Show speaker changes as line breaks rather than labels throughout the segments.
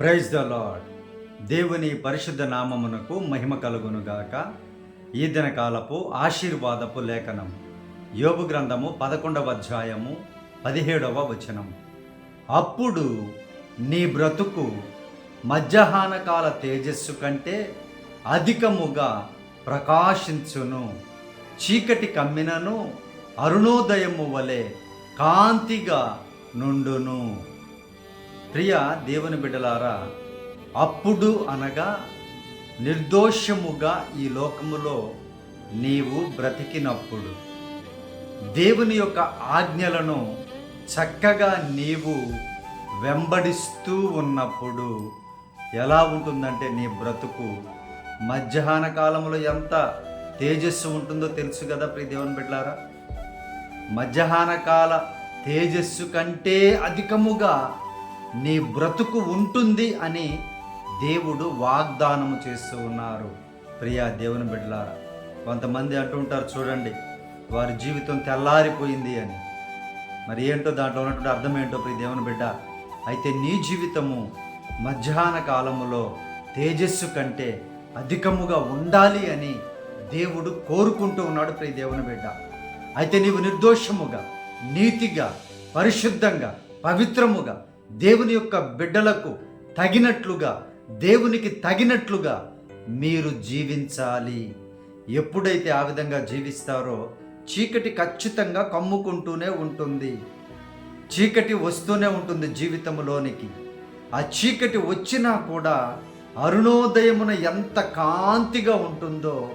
Praise the lord దేవుని పరిశుద్ధ నామమునకు మహిమ కలుగునుగాక. ఈ దినకాలపు ఆశీర్వాదపు లేఖనం. యోగు గ్రంథము పదకొండవ అధ్యాయము పదిహేడవ వచనం. అప్పుడు నీ బ్రతుకు మధ్యాహ్న కాల తేజస్సు కంటే అధికముగా ప్రకాశించును. చీకటి కమ్మినను అరుణోదయము వలె కాంతిగా నుండును. ప్రియ దేవుని బిడ్డలారా అప్పుడు అనగా నిర్దోషముగా ఈ లోకములో నీవు బ్రతికినప్పుడు దేవుని యొక్క ఆజ్ఞలను చక్కగా నీవు వెంబడిస్తూ ఉన్నప్పుడు ఎలా ఉంటుందంటే నీ బ్రతుకు? మధ్యాహ్న కాలంలో ఎంత తేజస్సు ఉంటుందో తెలుసు కదా ప్రియ దేవుని బిడ్డలారా? మధ్యాహ్న కాల తేజస్సు కంటే అధికముగా నీ బ్రతుకు ఉంటుంది అని దేవుడు వాగ్దానము చేస్తూ ఉన్నారు. ప్రియా దేవుని బిడ్డలారా కొంతమంది అంటుంటారు చూడండి వారి జీవితం తెల్లారిపోయింది అని. మరి ఏంటో దాంట్లో ఉన్నటువంటి అర్థం ఏంటో ప్రియ దేవుని బిడ్డ? అయితే నీ జీవితము మధ్యాహ్న కాలములో తేజస్సు కంటే అధికముగా ఉండాలి అని దేవుడు కోరుకుంటూ ఉన్నాడు ప్రియ దేవుని బిడ్డ. అయితే నీవు నిర్దోషముగా నీతిగా పరిశుద్ధంగా పవిత్రముగా దేవుని యొక్క బిడ్డలకు తగినట్లుగా దేవునికి తగినట్లుగా మీరు జీవించాలి. ఎప్పుడైతే ఆ విధంగా జీవిస్తారో చీకటి ఖచ్చితంగా కమ్ముకుంటూనే ఉంటుంది. చీకటి వస్తూనే ఉంటుంది జీవితంలోనికి ఆ చీకటి వచ్చినా కూడా అరుణోదయమున ఎంత కాంతిగా ఉంటుందో.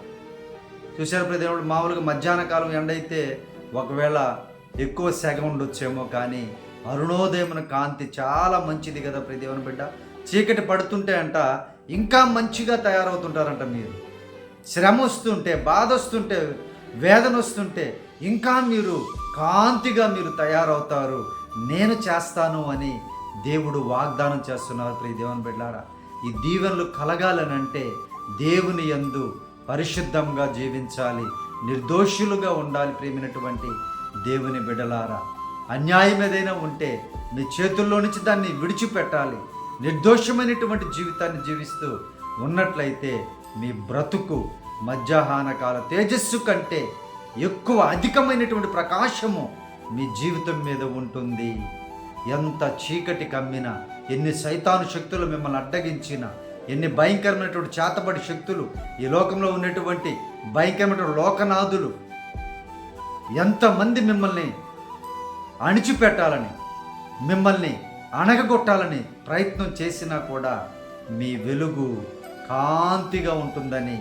చూశారు ప్రదేవుడు మామూలుగా మధ్యాహ్న కాలం ఎండ అయితే ఒకవేళ ఎక్కువ సెగ ఉండొచ్చేమో కానీ అరుణోదయమున కాంతి చాలా మంచిది కదా ప్రదేవుని బిడ్డ. చీకటి పడుతుంటే అంట ఇంకా మంచిగా తయారవుతుంటారంట మీరు. శ్రమ వస్తుంటే బాధ వస్తుంటే వేదన వస్తుంటే ఇంకా మీరు కాంతిగా మీరు తయారవుతారు. నేను చేస్తాను అని దేవుడు వాగ్దానం చేస్తున్నారు ప్రియ దేవుని బిడ్డారా ఈ దీవెనలు కలగాలనంటే దేవుని యందు పరిశుద్ధంగా జీవించాలి నిర్దోషులుగా ఉండాలి ప్రేమినటువంటి దేవుని బిడ్డలారా. అన్యాయం ఏదైనా ఉంటే మీ చేతుల్లో నుంచి దాన్ని విడిచిపెట్టాలి. నిర్దోషమైనటువంటి జీవితాన్ని జీవిస్తూ ఉన్నట్లయితే మీ బ్రతుకు మధ్యాహ్న కాల తేజస్సు కంటే ఎక్కువ అధికమైనటువంటి ప్రకాశము మీ జీవితం మీద ఉంటుంది. ఎంత చీకటి కమ్మినా ఎన్ని సైతాను శక్తులు మిమ్మల్ని అడ్డగించినా ఎన్ని భయంకరమైనటువంటి చేతబడి శక్తులు ఈ లోకంలో ఉన్నటువంటి భయంకరమైనటువంటి లోకనాథులు ఎంతమంది మిమ్మల్ని అణిచిపెట్టాలని మిమ్మల్ని అణగగొట్టాలని ప్రయత్నం చేసినా కూడా మీ వెలుగు కాంతిగా ఉంటుందని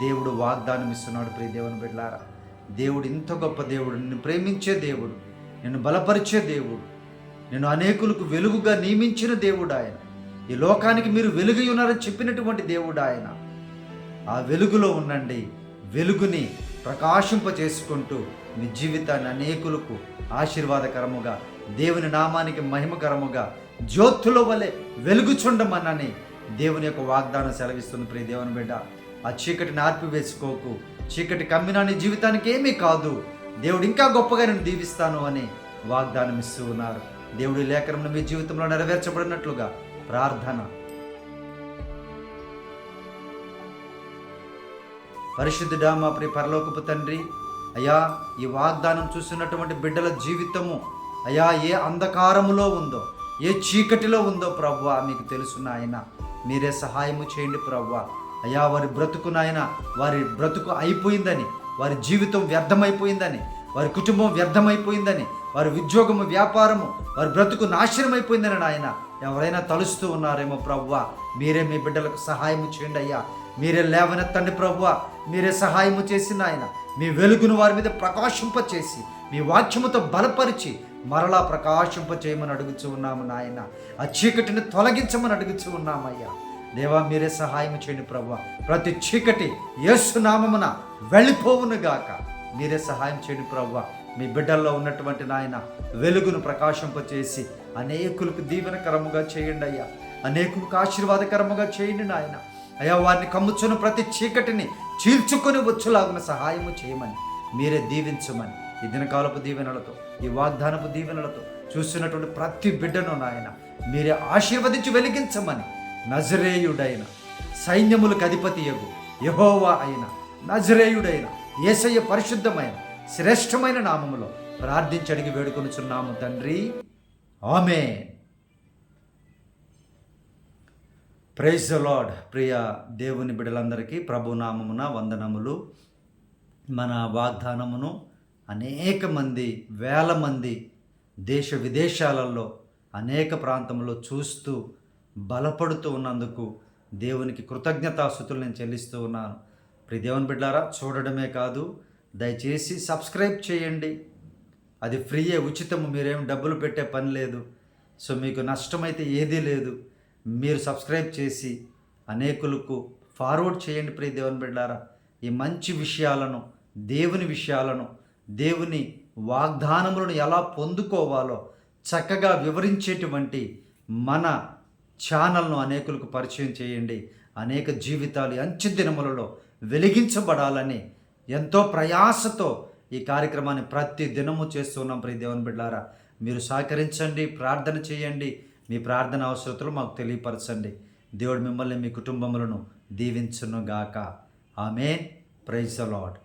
దేవుడు వాగ్దానం ఇస్తున్నాడు ప్రియ దేవుని బిడ్డారా దేవుడు ఇంత గొప్ప దేవుడు నిన్ను ప్రేమించే దేవుడు నిన్ను బలపరిచే దేవుడు నేను అనేకులకు వెలుగుగా నియమించిన దేవుడు ఆయన. ఈ లోకానికి మీరు వెలుగు ఉన్నారని చెప్పినటువంటి దేవుడు ఆయన. ఆ వెలుగులో ఉండండి వెలుగుని ప్రకాశింప చేసుకుంటూ మీ జీవితాన్ని అనేకులకు ఆశీర్వాదకరముగా దేవుని నామానికి మహిమకరముగా జ్యోతుల వలె వెలుగుచుండమనని దేవుని యొక్క వాగ్దానం సెలవిస్తుంది. ప్రియ దేవుని బిడ్డ ఆ చీకటిని ఆర్పివేసుకోకు. చీకటి కమ్మినా నీ జీవితానికి ఏమీ కాదు. దేవుడు ఇంకా గొప్పగా నేను దీవిస్తాను అని వాగ్దానం ఇస్తూ ఉన్నారు. దేవుడి లేఖనం మీ జీవితంలో నెరవేర్చబడినట్లుగా ప్రార్థన పరిశుద్ధుడా మా ప్రియ పరలోకపు తండ్రి అయ్యా ఈ వాగ్దానం చూస్తున్నటువంటి బిడ్డల జీవితము అయ్యా ఏ అంధకారములో ఉందో ఏ చీకటిలో ఉందో ప్రవ్వా మీకు తెలుసు నాయన. మీరే సహాయము చేయండి ప్రవ్వా. అయ్యా వారి బ్రతుకు నాయన వారి బ్రతుకు అయిపోయిందని వారి జీవితం వ్యర్థమైపోయిందని వారి కుటుంబం వ్యర్థమైపోయిందని వారి ఉద్యోగము వ్యాపారము వారి బ్రతుకు నాశనం అయిపోయిందని నాయన. ఎవరైనా తలుస్తూ ఉన్నారేమో ప్రవ్వ మీరే మీ బిడ్డలకు సహాయం చేయండి అయ్యా. మీరే లేవనెత్తండి ప్రవ్వ. మీరే సహాయము చేసి నాయన మీ వెలుగును వారి మీద ప్రకాశింప చేసి మీ వాక్యముతో బలపరిచి మరలా ప్రకాశింప చేయమని అడుగుచూ ఉన్నాము నాయన. ఆ చీకటిని తొలగించమని అడుగుచూ ఉన్నామయ్యా. దేవా మీరే సహాయం చేయండి ప్రభు ప్రతి చీకటి యేసునామమున వెళ్ళిపోవును గాక. మీరే సహాయం చేయండి ప్రభు మీ బిడ్డల్లో ఉన్నటువంటి నాయన వెలుగును ప్రకాశింపచేసి అనేకులకు దీవెనకరముగా చేయండి అయ్యా. అనేకులకు ఆశీర్వాదకరముగా చేయండి నాయన. అయా వారిని కమ్ముచున్న ప్రతి చీకటిని చీల్చుకొని వచ్చులాగున సహాయము చేయమని. మీరే దీవించమని. ఈ దినకాలపు దీవెనలతో ఈ వాగ్దానపు దీవెనలతో చూస్తున్నటువంటి ప్రతి బిడ్డను నాయన మీరే ఆశీర్వదించి వెలిగించమని. నజరేయుడైన సైన్యములకు అధిపతి యగు యహోవా అయిన నజరేయుడైన ఏసయ్య పరిశుద్ధమైన శ్రేష్టమైన నామములో ప్రార్థించడిగి వేడుకొనుచున్నాము తండ్రి. ఆమె ప్రైజ్ ద ప్రియ దేవుని బిడలందరికీ ప్రభునామమున వందనములు. మన వాగ్దానమును అనేక మంది వేల మంది దేశ విదేశాలలో అనేక ప్రాంతంలో చూస్తూ బలపడుతూ ఉన్నందుకు దేవునికి కృతజ్ఞతాస్థుతులు నేను చెల్లిస్తూ ఉన్నాను. ప్రియ దేవుని బిడ్డారా చూడడమే కాదు దయచేసి సబ్స్క్రైబ్ చేయండి. అది ఫ్రీయే ఉచితము మీరేం డబ్బులు పెట్టే పని లేదు. సో మీకు నష్టమైతే ఏదీ లేదు. మీరు సబ్స్క్రైబ్ చేసి అనేకులకు ఫార్వర్డ్ చేయండి ప్రియ దేవుని బిడ్డారా ఈ మంచి విషయాలను దేవుని విషయాలను దేవుని వాగ్దానములను ఎలా పొందుకోవాలో చక్కగా వివరించేటువంటి మన ఛానల్ను అనేకులకు పరిచయం చేయండి. అనేక జీవితాలు ఈ అంచె దినములలో వెలిగించబడాలని ఎంతో ప్రయాసతో ఈ కార్యక్రమాన్ని ప్రతి దినము చేస్తున్నాం ప్రియ దేవుని బిడ్డారా మీరు సహకరించండి ప్రార్థన చేయండి మీ ప్రార్థన అవసరతలు మాకు తెలియపరచండి. దేవుడు మిమ్మల్ని మీ కుటుంబములను దీవించును గాక ఆమె ప్రైజ్ లాడ్